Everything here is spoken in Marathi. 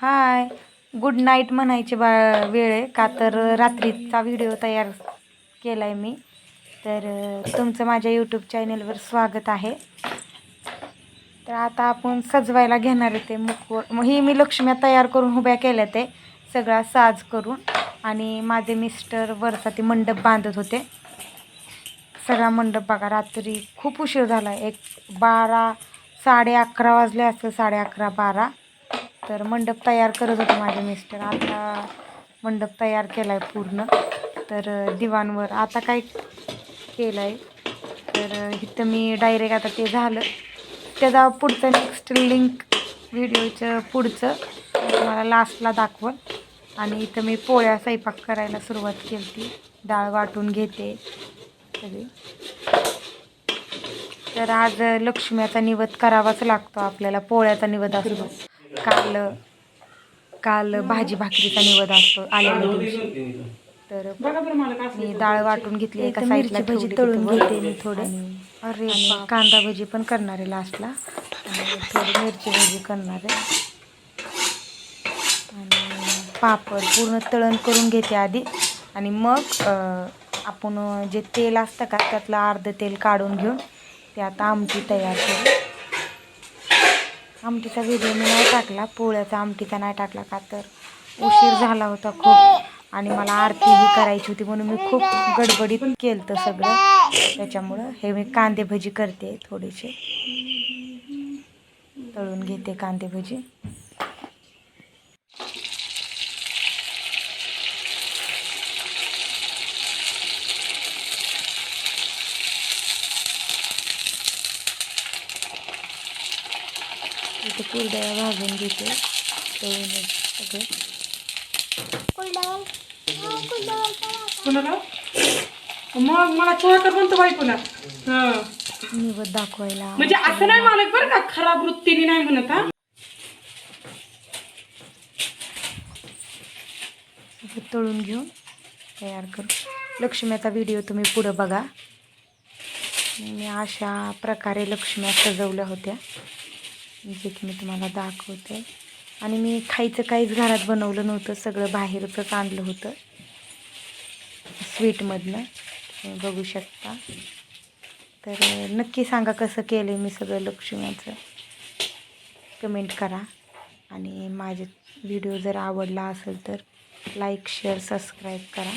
हाय. गुड नाईट म्हणायची बा वेळ आहे. का तर रात्रीचा व्हिडिओ तयार केला आहे मी. तर तुमचं माझ्या यूट्यूब चॅनलवर स्वागत आहे. तर आता आपण सजवायला घेणार आहे ते मुखवट मग ही मी लक्ष्म्या तयार करून उभ्या केल्या ते. सगळा साज करून. आणि माझे मिस्टर वरचा ते मंडप बांधत होते. सगळा मंडप बघा रात्री खूप उशीर झाला एक बारा साडे अकरा वाजले असतं साडे अकरा बारा. तर मंडप तयार करत होते माझे मिस्टर. आता मंडप तयार केला आहे पूर्ण. तर दिवाणवर आता काय केलं आहे तर इथं मी डायरेक्ट आता ते झालं. त्याचा पुढचं नेक्स्ट लिंक व्हिडिओचं पुढचं तुम्हाला लास्टला दाखवल. आणि इथं मी पोळ्या स्वयंपाक करायला सुरुवात केली ती डाळ वाटून घेते. सगळी. तर आज लक्ष्म्याचा निवद करावाच लागतो. आपल्याला पोळ्याचा निवद असतो. काल काल भाजी भाकरीचा निवद असतो आलेल्या दिवशी. तर मी डाळ वाटून घेतली एका साईडला भजी तळून घेते मी थोडे. अरे कांदा भजी पण करणार आहे लास्टला आणि थोडी मिरची भजी करणार. आहे आणि पापड पूर्ण तळण करून घेते आधी. आणि मग आपण जे तेल असतं का त्यातलं अर्धं तेल काढून घेऊन ते आता आमटी तयार करू. आमटीचा व्हिडिओ मी नाही टाकला. पोळ्याचा आमटीचा नाही टाकला का तर. उशीर झाला होता खूप. आणि मला आरतीही करायची होती म्हणून मी खूप गडबडीत केलं तर सगळं. त्याच्यामुळं हे मी कांदे भजी करते थोडेसे. तळून घेते कांदे भजी इथे कुरडया भाजून घेते. तळून सगळे. कुणाला? मग मला चहा कर म्हणतो बाई पुन्हा हा. निवद दाखवायला. म्हणजे असं नाही मानत बरं का खराब वृत्तीने नाही म्हणत हा? तळून घेऊन तयार करू. लक्ष्म्याचा व्हिडिओ तुम्ही पुढं बघा. मी अशा प्रकारे लक्ष्म्या सजवल्या होत्या. जे की मी तुम्हाला दाखवते. आणि मी खायचं काहीच घरात बनवलं नव्हतं सगळं बाहेरचंच आणलं होतं. स्वीटमधनं. तुम्ही बघू शकता. तर नक्की सांगा कसं केलं मी सगळं लक्ष्म्याचं कमेंट करा. आणि माझे व्हिडिओ जर आवडला असेल तर लाईक शेअर सबस्क्राईब करा.